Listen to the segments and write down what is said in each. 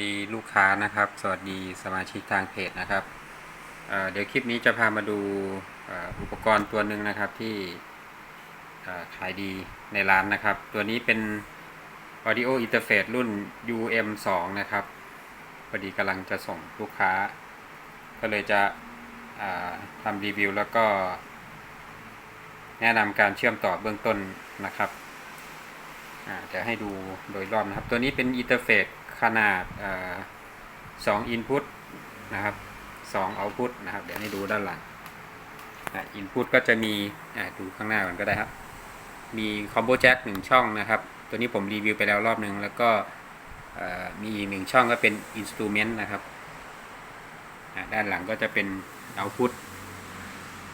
ดีลูกค้านะครับ สวัสดีสมาชิกทางเพจนะครับเเดี๋ยวคลิปนี้จะพามาดูอ,อุปกรณ์ตัวหนึ่งนะครับที่ขายดีในร้านนะครับ ตัวนี้เป็น Audio Interface รุ่น UM2 นะครับพอดีกำลังจะส่งลูกค้า ก็เลยจะทำรีวิวแล้วก็ แนะนำการเชื่อมต่อเบื้องต้นนะครับจะให้ดูโดยรอบนะครับ ตัวนี้เป็นอินเทอร์เฟซ ขนาดอสองอินพุตนะครับสองเอาพุตนะครับ เดี๋ยวให้ดูด้านหลังอินพุตก็จะมีดูข้างหน้าก่อนก็ได้ครับ มีคอมโบแจ็คหนึ่งช่องนะครับ ตัวนี้ผมรีวิวไปแล้วรอบหนึ่งแล้วก็มีอีกหนึ่งช่องก็เป็นอินสตูเมนต์นะครับ ด้านหลังก็จะเป็นเอาพุต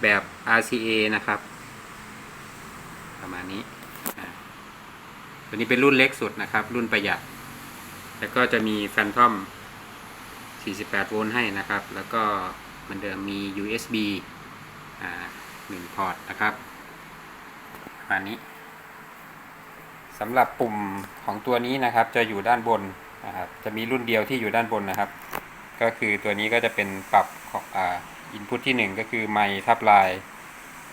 แบบ RCA นะครับ ประมาณนี้ตัวนี้เป็นรุ่นเล็กสุดนะครับ รุ่นประหยัด แล้วก็จะมีแฟนทอม 48 โวลต์ให้นะครับ แล้วก็เหมือนเดิมมี USB อ่าหนึ่งพอร์ตนะครับประมาณนี้สำหรับปุ่มของตัวนี้นะครับ จะอยู่ด้านบนนะครับ จะมีรุ่นเดียวที่อยู่ด้านบนนะครับ ก็คือตัวนี้ก็จะเป็นปรับของอ่าอินพุตที่ 1 ก็คือไมค์ทับลาย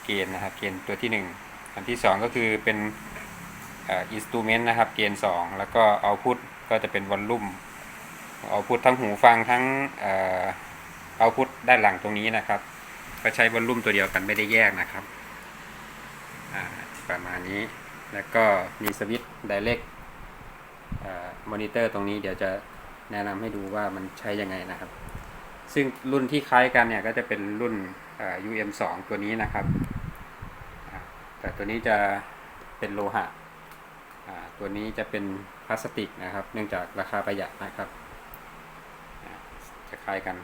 เกณฑ์นะครับ เกณฑ์ตัวที่ 1 อันที่ 2 ก็คือเป็นอินสตูเมนต์นะครับ เกณฑ์2แล้วก็เอาพุท ก็จะเป็นวอลลุ่มเอาพุททั้งหูฟังทั้งเอาพุทด้านหลังตรงนี้นะครับ ก็ใช้วอลลุ่มตัวเดียวกันไม่ได้แยกนะครับประมาณนี้แล้วก็มีสวิตช์ไดเรกมอนิเตอร์ตรงนี้เดี๋ยวจะแนะนำให้ดูว่ามันใช้ยังไงนะครับ ซึ่งรุ่นที่คล้ายกันเนี่ยก็จะเป็นรุ่น UM2 ตัวนี้นะครับ แต่ตัวนี้จะเป็นโลหะตัวนี้จะเป็น พลาสติกนะครับ เนื่องจากราคาประหยัดนะครับจะคล้ายกัน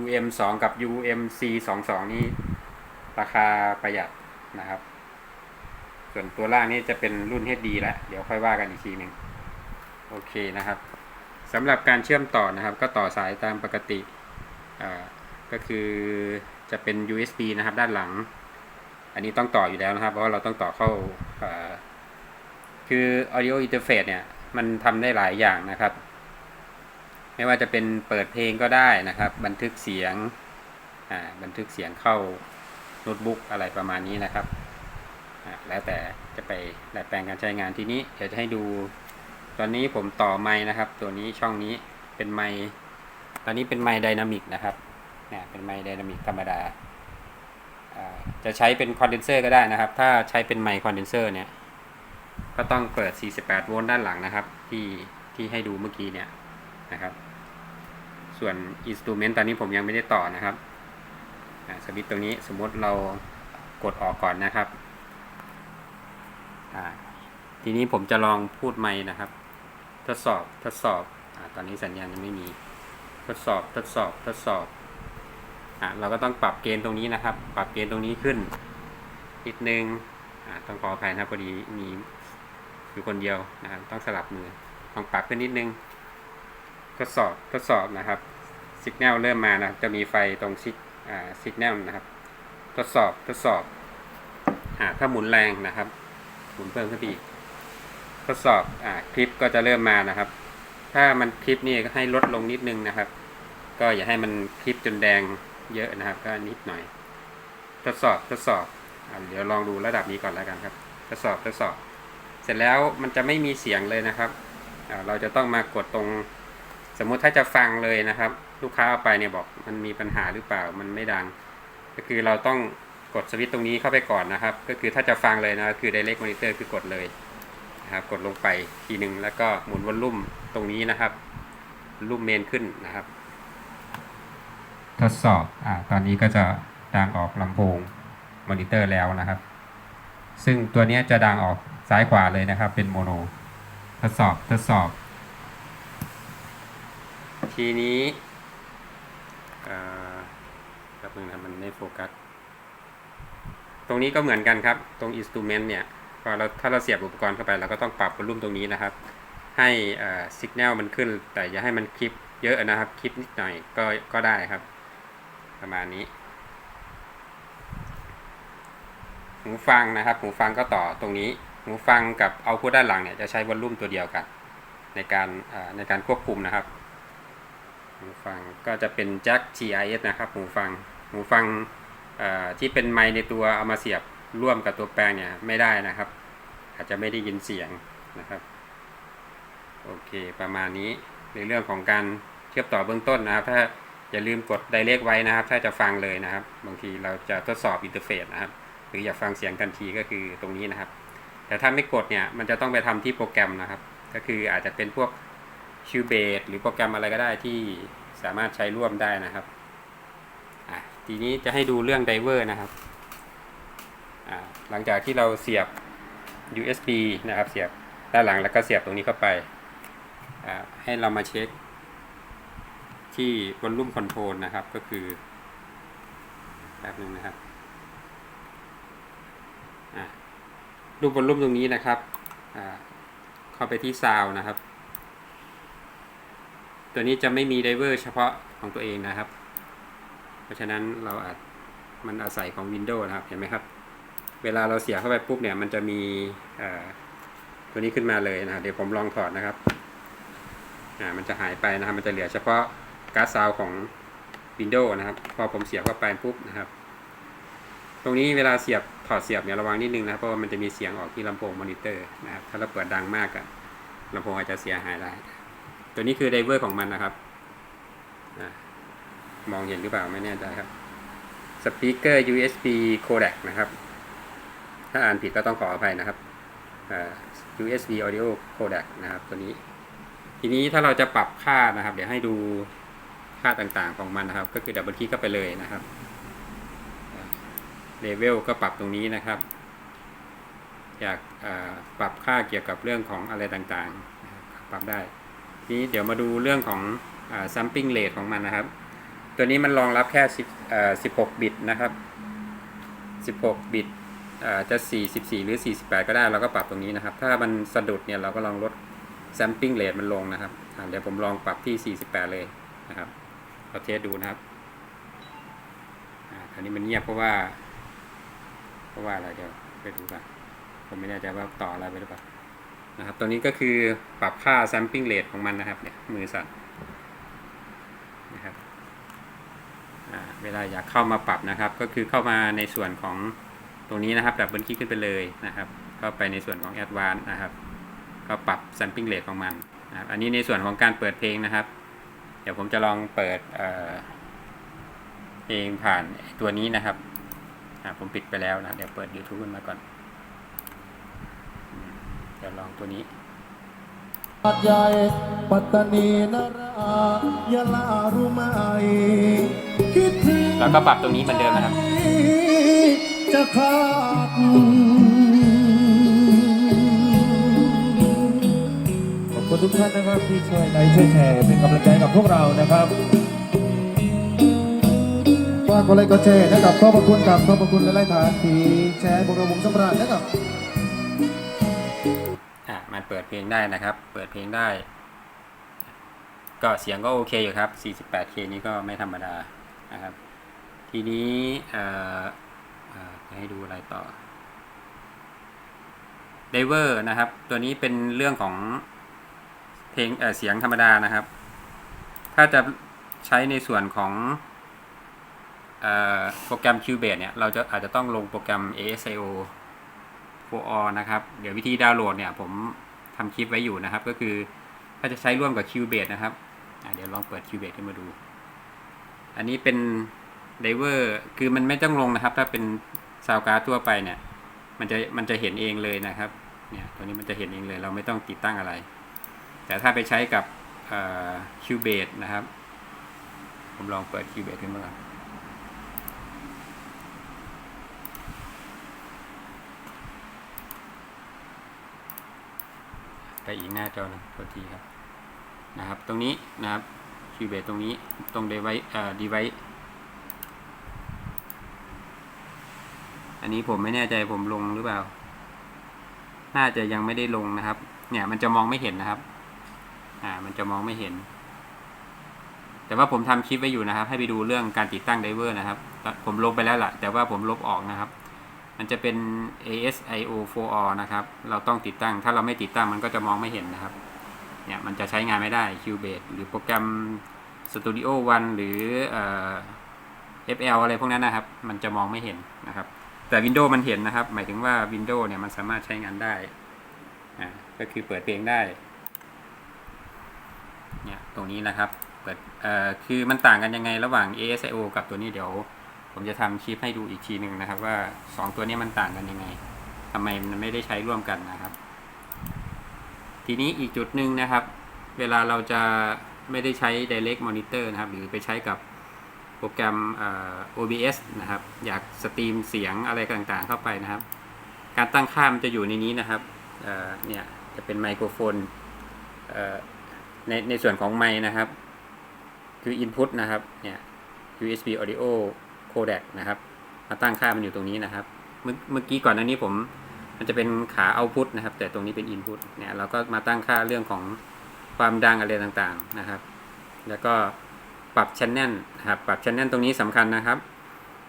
UM 2กับ UMC 2 2นี่ราคาประหยัดนะครับ ส่วนตัวล่างนี่จะเป็นรุ่น HD แล้วเดี๋ยวค่อยว่ากันอีกทีหนึ่งโอเคนะครับสำหรับการเชื่อมต่อนะครับ ก็ต่อสายตามปกติก็คือจะเป็น USB นะครับด้านหลัง อันนี้ต้องต่ออยู่แล้วนะครับ เพราะว่าเราต้องต่อเข้าคือ audio interface เนี่ย มันทำได้หลายอย่างนะครับ ไม่ว่าจะเป็นเปิดเพลงก็ได้นะครับ บันทึกเสียงอ่าบันทึกเสียงเข้าโน้ตบุ๊กอะไรประมาณนี้นะครับอ่าแล้วแต่จะไปดัดแปลงการใช้งานทีนี้เดี๋ยวจะให้ดู ตอนนี้ผมต่อไม้นะครับ ตัวนี้ช่องนี้เป็นไม้ตอนนี้เป็นไม้ไดนามิกนะครับเนี่ยเป็นไม้ไดนามิกธรรมดาอ่าจะใช้เป็นคอนเดนเซอร์ก็ได้นะครับ ถ้าใช้เป็นไมค์คอนเดนเซอร์เนี่ย ก็ต้องเปิด 48 โวลต์ด้านหลังนะครับ ที่ที่ให้ดูเมื่อกี้เนี่ยนะครับ ส่วนอินสตูเมนต์ตอนนี้ผมยังไม่ได้ต่อนะครับสวิตช์ตรงนี้สมมติเรากดออกก่อนนะครับ ทีนี้ผมจะลองพูดไมค์นะครับ ทดสอบทดสอบอ่าตอนนี้สัญญาณยังไม่มี ทดสอบทดสอบทดสอบอ่าเราก็ต้องปรับเกณฑ์ตรงนี้นะครับ ปรับเกณฑ์ตรงนี้ขึ้นนิดนึงอ่าต้องขออภัยนะครับพอดีมี อยู่คนเดียวนะครับต้องสลับมือต้องปรับขึ้นนิดนึงทดสอบทดสอบนะครับสัญญาณเริ่มมานะครับ จะมีไฟตรงซิกอ่าสัญญาณนะครับ ทดสอบทดสอบอ่าถ้าหมุนแรงนะครับ หมุนเพิ่มขึ้นไปอีกทดสอบอ่าคลิปก็จะเริ่มมานะครับ ถ้ามันคลิปนี่ก็ให้ลดลงนิดนึงนะครับ ก็อย่าให้มันคลิปจนแดงเยอะนะครับ ก็นิดหน่อย ทดสอบทดสอบอเดี๋ยวลองดูระดับนี้ก่อนแล้วกันครับ ทดสอบทดสอบ เสร็จแล้วมันจะไม่มีเสียงเลยนะครับ เราจะต้องมากดตรง สมมุติถ้าจะฟังเลยนะครับ ลูกค้าเอาไปเนี่ยบอกมันมีปัญหาหรือเปล่ามันไม่ดัง ก็คือเราต้องกดสวิตช์ตรงนี้เข้าไปก่อนนะครับ ก็คือถ้าจะฟังเลยนะคือ direct monitor คือกดเลยนะครับกดลงไปทีหนึ่งแล้วก็หมุนวอลลุ่มตรงนี้นะครับลุ่มเมนขึ้นนะครับ ทดสอบอ่าตอนนี้ก็จะดังออกลำโพงมอนิเตอร์แล้วนะครับ ซึ่งตัวนี้จะดังออก ซ้ายขวาเลยนะครับ เป็นโมโน ทดสอบทดสอบ ทีนี้แป๊บนึงนะมันไม่โฟกัส ตรงนี้ก็เหมือนกันครับ ตรงอินสตูเมนต์เนี่ยพอเราถ้าเราเสียบอุปกรณ์เข้าไปเราก็ต้องปรับวอลุ่มตรงนี้นะครับ ให้สัญญาณมันขึ้น แต่อย่าให้มันคลิปเยอะนะครับ คลิปนิดหน่อยก็ก็ได้ครับ ประมาณนี้ หูฟังนะครับ หูฟังก็ต่อตรงนี้ หูฟังกับเอาพุทด้านหลังเนี่ยจะใช้วอลลุ่มตัวเดียวกัน ในการในการควบคุมนะครับหูฟังก็จะเป็นแจ็ค GIS นะครับหูฟังหูฟังที่เป็นไมในตัวเอามาเสียบร่วมกับตัวแปลงเนี่ยไม่ได้นะครับ อาจจะไม่ได้ยินเสียงนะครับโอเคประมาณนี้ในเรื่องของการเชื่อมต่อเบื้องต้นนะครับ ถ้าอย่าลืมกดไดเรกไว้นะครับ ถ้าจะฟังเลยนะครับ บางทีเราจะทดสอบอินเทอร์เฟซนะครับ หรืออยากฟังเสียงทันทีก็คือตรงนี้นะครับ แต่ถ้าไม่กดเนี่ยมันจะต้องไปทำที่โปรแกรมนะครับ ก็คืออาจจะเป็นพวกคิวเบสหรือโปรแกรมอะไรก็ได้ที่สามารถใช้ร่วมได้นะครับอะทีนี้จะให้ดูเรื่องไดเวอร์นะครับอะหลังจากที่เราเสียบ USB นะครับ เสียบด้านหลังแล้วก็เสียบตรงนี้เข้าไปอะให้เรามาเช็ค ที่วอลลุ่มคอนโทรลนะครับ ก็คือแป๊บนึงนะครับอะ รูปวอลลุ่มตรงนี้นะครับ เข้าไปที่ซาวนะครับ ตัวนี้จะไม่มีไดเวอร์เฉพาะของตัวเองนะครับ เพราะฉะนั้นเราอาจมันอาศัยของ Windows นะครับ เห็นไหมครับ เวลาเราเสียบเข้าไปปุ๊บเนี่ย มันจะมีตัวนี้ขึ้นมาเลยนะเดี๋ยวผมลองถอดนะครับ อ่า มันจะหายไปนะครับ มันจะเหลือเฉพาะการ์ดซาวของ Windows นะครับ พอผมเสียบเข้าไปปุ๊บนะครับ ตรงนี้เวลาเสียบถอดเสียบเนี่ยระวังนิดนึงนะครับเพราะว่ามันจะมีเสียงออกที่ลำโพงมอนิเตอร์นะครับถ้าเราเปิดดังมากอะลำโพงอาจจะเสียหายได้ ตัวนี้คือไดเวอร์ของมันนะครับอะมองเห็นหรือเปล่าไม่แน่ใจครับสปีกเกอร์ USB codec นะครับ ถ้าอ่านผิดก็ต้องขออภัยนะครับ USB audio codec นะครับ ตัวนี้ ทีนี้ถ้าเราจะปรับค่านะครับ เดี๋ยวให้ดูค่าต่างๆของมันนะครับ ก็คือดับเบิลคลิกเข้าไปเลยนะครับ เลเวลก็ปรับตรงนี้นะครับ อยากปรับค่าเกี่ยวกับเรื่องของอะไรต่างๆ ปรับได้ ทีนี้เดี๋ยวมาดูเรื่องของ sampling rate ของมันนะครับ ตัวนี้มันรองรับแค่10 16 บิตนะครับ 16 บิตจะ 44 หรือ 48 ก็ได้ เราก็ปรับตรงนี้นะครับ ถ้ามันสะดุดเนี่ยเราก็ลองลด sampling rate มันลงนะครับ เดี๋ยวผมลองปรับที่ 48 เลยนะครับเราเทสดูนะครับอันนี้มันเงียบเพราะว่า เพราะว่าอะไรเดี๋ยวไปดูกันผมไม่แน่ใจว่าต่ออะไรไปหรือเปล่านะครับตัวนี้ก็คือปรับค่า sampling rate ของมันนะครับเนี่ยมือสั่นนะครับเวลาอยากเข้ามาปรับนะครับ ก็คือเข้ามาในส่วนของตรงนี้นะครับดับเบิลคลิกขึ้นไปเลยนะครับเข้าไปในส่วนของ advanced นะครับ ก็ปรับ sampling rate ของมันนะครับอันนี้ในส่วนของการเปิดเพลงนะครับ เดี๋ยวผมจะลองเปิดเพลงผ่านตัวนี้นะครับ ผมปิดไปแล้วนะเดี๋ยวเปิด YouTube ขึ้นมาก่อนอืมเดี๋ยวลองตัวนี้ปัดใหญ่ปัตตานีนรายะลารู้ไหมคิดถึงแล้วก็ปรับตรงนี้เหมือนเดิมนะครับ จะขาดขอบคุณทุกท่านนะครับที่ช่วยไลค์ช่วยแชร์เป็นกำลังใจกับพวกเรานะครับ ฝากกดไลค์กดแชร์นะครับขอบพระคุณครับขอบพระคุณหลายๆท่านที่แชร์พวกเราวงสำราญนะครับอะมันเปิดเพลงได้นะครับ เปิดเพลงได้ ก็เสียงก็โอเคอยู่ครับ 48K นี้ก็ไม่ธรรมดานะครับ ทีนี้เอ่อเอ่อจะให้ดูอะไรต่อไดเวอร์นะครับ ตัวนี้เป็นเรื่องของเพลงเอ่อเสียงธรรมดานะครับ ถ้าจะใช้ในส่วนของ โปรแกรม Cubase เนี่ย เราจะอาจจะต้องลงโปรแกรม ASIO 4นะครับ เดี๋ยววิธีดาวน์โหลดเนี่ย ผมทำคลิปไว้อยู่นะครับ ก็คือถ้าจะใช้ร่วมกับ Cubase นะครับ เดี๋ยวลองเปิด Cubase ขึ้นมาดู อันนี้เป็นไดเวอร์คือมันไม่ต้องลงนะครับ ถ้าเป็นซาวการ์ทั่วไปเนี่ย มันจะมันจะเห็นเองเลยนะครับ เนี่ยตัวนี้มันจะเห็นเองเลย เราไม่ต้องติดตั้งอะไร แต่ถ้าไปใช้กับเอ่อ Cubase นะครับ ผมลองเปิด Cubase ขึ้นมาก่อน ไปอีกหน้าจอหนึงตัวทีครับนะครับ ตรงนี้นะครับคีย์เบสตรงนี้ตรง device เอ่อ device อันนี้ผมไม่แน่ใจผมลงหรือเปล่า น่าจะยังไม่ได้ลงนะครับ เนี่ยมันจะมองไม่เห็นนะครับ อ่า มันจะมองไม่เห็น แต่ว่าผมทำคลิปไว้อยู่นะครับ ให้ไปดูเรื่องการติดตั้งไดเวอร์นะครับ ผมลงไปแล้วล่ะ แต่ว่าผมลบออกนะครับ มันจะเป็น ASIO 4R นะครับ เราต้องติดตั้ง ถ้าเราไม่ติดตั้งมันก็จะมองไม่เห็นนะครับ เนี่ยมันจะใช้งานไม่ได้ Cubase หรือโปรแกรม Studio One หรือเอ่อ FL อะไรพวกนั้นนะครับ มันจะมองไม่เห็นนะครับ แต่ Windows มันเห็นนะครับ หมายถึงว่า Windows เนี่ยมันสามารถใช้งานได้ อ่า ก็คือเปิดเพลงได้ เนี่ย ตรงนี้นะครับ เปิด เอ่อ คือมันต่างกันยังไงระหว่าง ASIO กับตัวนี้เดี๋ยว ผมจะทำคลิปให้ดูอีกทีหนึ่งนะครับ ว่า 2 ตัวนี้มันต่างกันยังไงทำไมมันไม่ได้ใช้ร่วมกันนะครับ ทีนี้อีกจุดหนึ่งนะครับ เวลาเราจะไม่ได้ใช้ Direct Monitor นะครับ หรือไปใช้กับโปรแกรม OBS นะครับ อยากสตรีมเสียงอะไรต่างๆเข้าไปนะครับ การตั้งค่ามันจะอยู่ในนี้นะครับเเนี่ยจะเป็นไมโครโฟนในในส่วนของไมนะครับ คือ Input นะครับเนี่ย USB Audio Codec นะครับ มาตั้งค่ามันอยู่ตรงนี้นะครับ เมื่อกี้ก่อนหน้านี้ผม มันจะเป็นขา Output นะครับ แต่ตรงนี้เป็น Input เนี่ยเราก็มาตั้งค่าเรื่องของความดังอะไรต่างๆนะครับ แล้วก็ปรับ Channel นะครับ ปรับ Channel ตรงนี้สำคัญนะครับ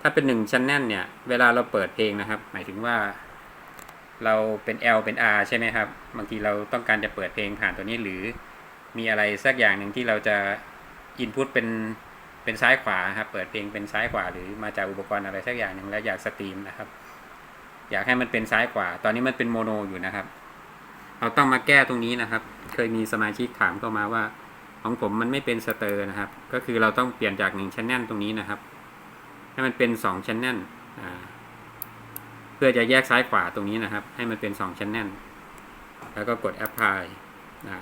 ถ้าเป็น1 Channel เนี่ย เวลาเราเปิดเพลงนะครับ หมายถึงว่า เราเป็น L เป็น R ใช่ไหมครับ บางทีเราต้องการจะเปิดเพลงผ่านตัวนี้หรือมีอะไรสักอย่างหนึ่งที่เราจะ Input เป็น เป็นซ้ายขวาครับ เปิดเพลงเป็นซ้ายขวา หรือมาจากอุปกรณ์อะไรสักอย่างหนึ่งแล้วอยากสตรีมนะครับ อยากให้มันเป็นซ้ายขวา ตอนนี้มันเป็นโมโนอยู่นะครับ เราต้องมาแก้ตรงนี้นะครับ เคยมีสมาชิกถามเข้ามาว่า ของผมมันไม่เป็นสเตอร์นะครับ ก็คือเราต้องเปลี่ยนจากหนึ่งชั้นแนลตรงนี้นะครับ ให้มันเป็นสองชั้นแนลอ่าเพื่อจะแยกซ้ายขวาตรงนี้นะครับ ให้มันเป็น2 channel แล้วก็กด apply นะ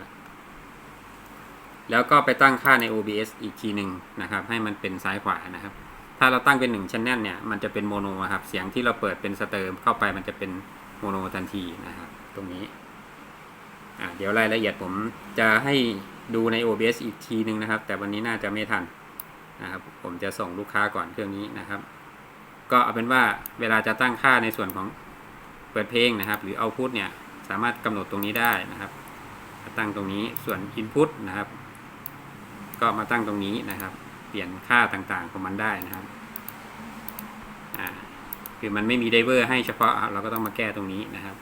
แล้วก็ไปตั้งค่าใน OBS อีกทีหนึ่งนะครับ ให้มันเป็นซ้ายขวานะครับ ถ้าเราตั้งเป็น1 channel เนี่ย มันจะเป็นโมโนครับ เสียงที่เราเปิดเป็นสเตอร์เข้าไปมันจะเป็นโมโนทันทีนะครับ ตรงนี้อ่าเดี๋ยวรายละเอียดผมจะให้ดูใน OBS อีกทีหนึ่งนะครับ แต่วันนี้น่าจะไม่ทันนะครับ ผมจะส่งลูกค้าก่อนเครื่องนี้นะครับ ก็เอาเป็นว่าเวลาจะตั้งค่าในส่วนของเปิดเพลงนะครับ หรือเอาพุทเนี่ยสามารถกำหนดตรงนี้ได้นะครับ ตั้งตรงนี้ส่วน Input นะครับ ก็มาตั้งตรงนี้นะครับ เปลี่ยนค่าต่างๆของมันได้นะครับอ่าคือมันไม่มีไดเวอร์ให้เฉพาะเราก็ต้องมาแก้ตรงนี้นะครับ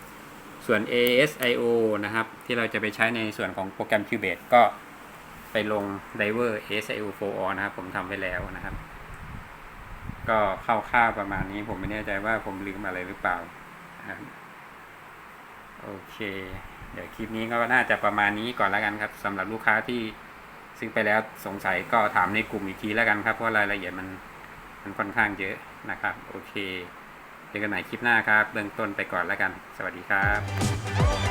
ส่วน ASIO นะครับ ที่เราจะไปใช้ในส่วนของโปรแกรม Cubase ก็ไปลงไดเวอร์ ASIO 4 o นะครับ ผมทำไว้แล้วนะครับ ก็เข้าค่าประมาณนี้ผมไม่แน่ใจว่าผมลืมอะไรหรือเปล่านะครับโอเค เดี๋ยวคลิปนี้ก็น่าจะประมาณนี้ก่อนแล้วกันครับสำหรับลูกค้าที่ ซื้อไปแล้วสงสัยก็ถามในกลุ่มอีกทีแล้วกันครับ เพราะรายละเอียดมันมันค่อนข้างเยอะนะครับ โอเคเจอกันใหม่คลิปหน้าครับ เบื้องต้นไปก่อนแล้วกัน สวัสดีครับ